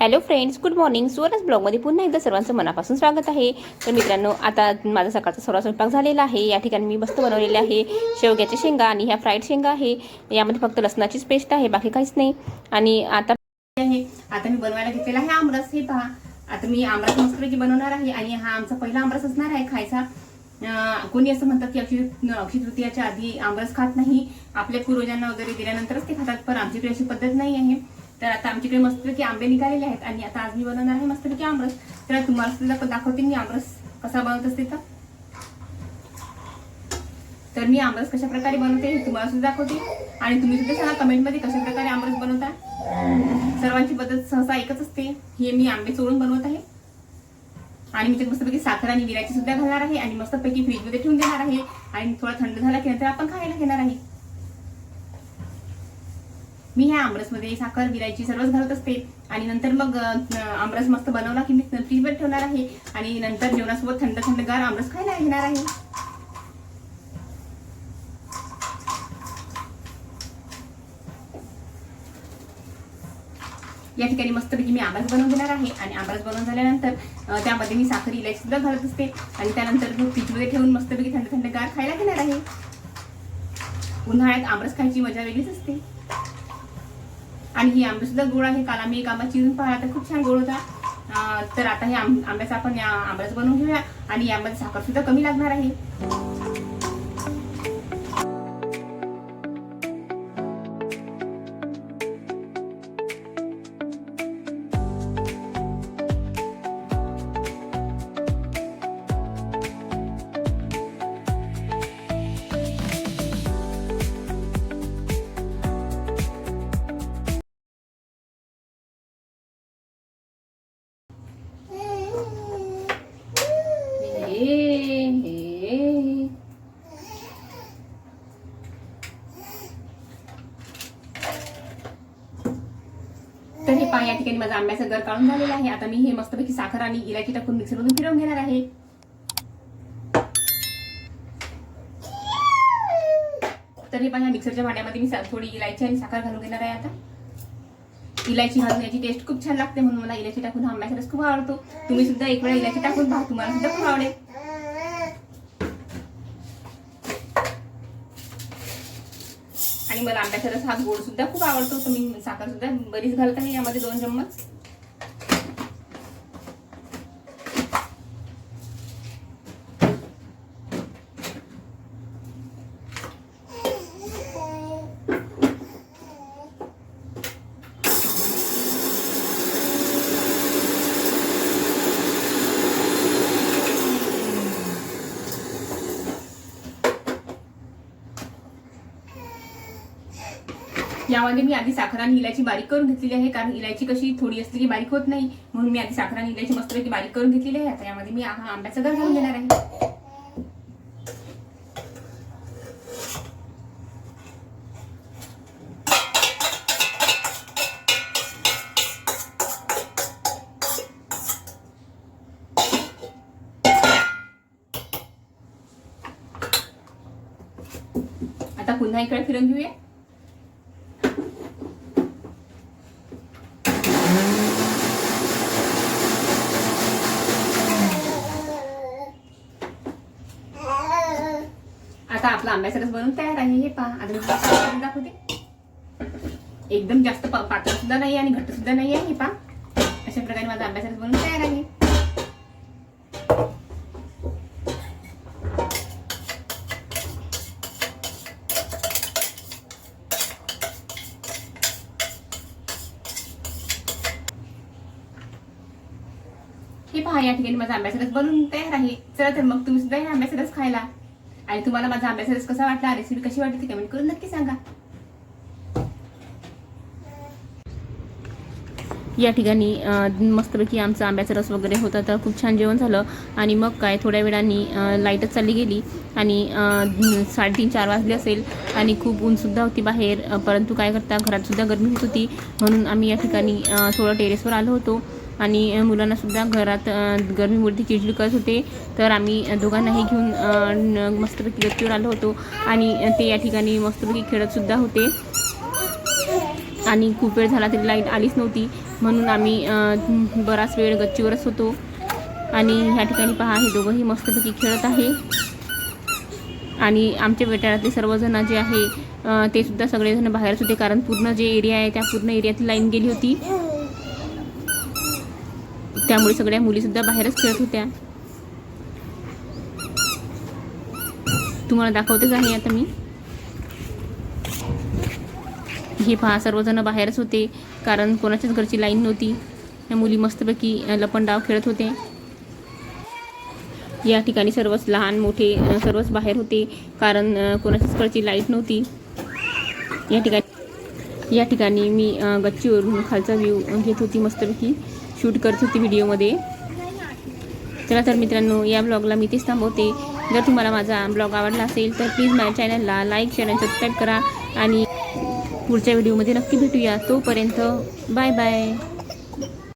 Hello friends good morning सुवरच ब्लॉगमध्ये पुन्हा एकदा सर्वांचं मनापासून स्वागत आहे. तर मित्रांनो आता माझा सकाळचा सर्व स्वयंपाक झालेला आहे. या ठिकाणी मी मस्त बनवलेले आहे शेवग्याच्या शेंगा आणि ह्या फ्राईड शेंगा आहे. यामध्ये फक्त लसणाचीच पेस्ट आहे बाकी काहीच नाही. आणि आता आहे. आता मी बनवायला घेतलेला आहे आमरस. हे पहा. आता मी आमरस मस्तपैकी बनवणार आहे आणि हा आमचा पहिला आमरस असणार आहे खायचा. कोणी असं म्हणतात की अक्षय अक्षय तृतीयाच्या आधी आमरस खात नाही. आपल्या पूर्वजांना वगैरे दिल्यानंतरच ते खातात पण आमच्याकडे अशी पद्धत नाही आहे. तर आता आमच्याकडे मस्तपैकी आंबे निघालेले आहेत. आणि आता आज मी बनवणार आहे मस्तपैकी आमरस. तर तुम्हाला सुद्धा दाखवते मी आमरस कसा बनवत असते तर. तर मी आमरस कशा प्रकारे बनवते हे तुम्हाला सुद्धा दाखवते. आणि तुम्ही सुद्धा सांगा कमेंटमध्ये कशा प्रकारे आमरस बनवता. सर्वांची पद्धत सहसा एकच असते. हे मी आंबे चोळून बनवत आहे. आणि मी त्यात मस्तपैकी साखर आणि विराची सुद्धा घालणार आहे. आणि मस्तपैकी फ्रीजमध्ये ठेवून देणार आहे. आणि थोडा थंड झाला की नंतर आपण खायला घेणार आहे. मी ह्या आमरसमध्ये साखर विलायची सर्वच घालत असते. आणि नंतर मग आमरस मस्त बनवला की मी फ्रीजवर ठेवणार आहे. आणि नंतर जेवणासोबत थंड थंडगार आमरस खायला घेणार आहे. या ठिकाणी मस्तपैकी मी आमरस बनवून घेणार आहे. आणि आमरस बनवून झाल्यानंतर त्यामध्ये मी साखर इलायची सुद्धा घालत असते. आणि त्यानंतर मी फ्रीजमध्ये ठेवून मस्तपैकी थंड थंड गार खायला घेणार आहे. उन्हाळ्यात आमरस खायची मजा वेगळीच असते. आणि ही आंबे सुद्धा गोड आहे. काल आम्ही एक आंबा चिरून पाहिला तर खूप छान गोड होता. तर आता हे आंब्याचा आपण या आंब्याच बनवून घेऊया. आणि यामध्ये साखर सुद्धा कमी लागणार आहे. हे, तर हे पहा या ठिकाणी माझा आंब्याचा गर काढून झालेला आहे. आता मी हे मस्तपैकी साखर आणि इलायची टाकून मिक्सरमधून फिरवून घेणार आहे. तर हे पहा मिक्सरच्या भांड्यामध्ये मी थोडी इलायची आणि साखर घालून घेणार आहे आता. इलायची घालून याची टेस्ट खूप छान लागते म्हणून मला इलायची टाकून हा आंब्याचा रस खूप आवडतो. तुम्ही सुद्धा एक वेळा इलायची टाकून पहा तुम्हाला सुद्धा खूप आवडेल. आणि मला आंब्याचा रस हा गोड सुद्धा खूप आवडतो. तर मी साखर सुद्धा बरीच घालत आहे यामध्ये दोन चम्मच. यामध्ये मी आधी साखर आणि इलायची बारीक करून घेतलेली आहे कारण इलायची कशी थोडी असली की बारीक होत नाही. म्हणून मी आधी साखर आणि इलायची मस्तपैकी बारीक करून घेतलेली आहे. आता यामध्ये मी हा आंब्याचा घर घालून घेणार आहे. आता पुन्हा इकडे फिरून घेऊया. आता आपला आंब्याचा रस बनवून तयार आहे हे पहा. आता मी दाखवते. एकदम जास्त पा- पातळ सुद्धा नाही आणि घट्ट सुद्धा नाही आहे हे पहा. अशा प्रकारे माझा आंब्याचा रस बनवून तयार आहे. हे पहा या ठिकाणी माझा आंब्याचा रस बनवून तयार आहे. चला तर मग तुम्ही सुद्धा हे आंब्याचा रस खायला. आणि तुम्हाला माझा आंब्याचा रस कसा वाटला? रेसिपी कशी वाटली ती कमेंट करून नक्की सांगा. या ठिकाणी मस्तपैकी आमचा आंब्याचा रस वगैरे होता तर खूप छान जेवण झालं. आणि मग काय थोड्या वेळाने लाईटच चालली गेली. आणि साडेतीन चार वाजले असेल. आणि खूप ऊनसुद्धा होती बाहेर. परंतु काय करता घरातसुद्धा गरमी होत होती. म्हणून आम्ही या ठिकाणी थोडं टेरेसवर आलो होतो. आणि मुलांनासुद्धा घरात गरमीमुळे ती चिडचिड करत होते. तर आम्ही दोघांनाही घेऊन मस्तपैकी गच्चीवर आलो होतो. आणि ते या ठिकाणी मस्तपैकी खेळतसुद्धा होते. आणि खूप वेळ झाला तरी लाइट आलीच नव्हती. म्हणून आम्ही बराच वेळ गच्चीवरच होतो. आणि ह्या ठिकाणी पहा हे दोघंही मस्तपैकी खेळत आहे. आणि आमच्या वेटाळातले सर्वजण जे आहे ते सुद्धा सगळेजण बाहेरच होते. कारण पूर्ण जे एरिया आहे त्या पूर्ण एरियातली लाईन गेली होती. त्यामुळे सगळ्या मुलीसुद्धा बाहेरच खेळत होत्या. तुम्हाला दाखवतेच आहे आता मी. हे पहा सर्वजण बाहेरच होते कारण कोणाच्याच घरची लाईन नव्हती. या मुली मस्तपैकी लपंडाव खेळत होते या ठिकाणी सर्वच लहान मोठे सर्वच बाहेर होते कारण कोणाच्याच घरची लाइट नव्हती. या ठिकाणी या ठिकाणी मी गच्चीवरून खालचा व्ह्यू घेत होती मस्तपैकी. शूट करत होती व्हिडिओमध्ये. चला तर मित्रांनो या ब्लॉगला मी तेच थांबवते. जर तुम्हाला माझा ब्लॉग आवडला असेल तर प्लीज माझ्या चॅनलला लाईक शेअर आणि सबस्क्राईब करा. आणि पुढच्या व्हिडिओमध्ये नक्की भेटूया. तोपर्यंत बाय बाय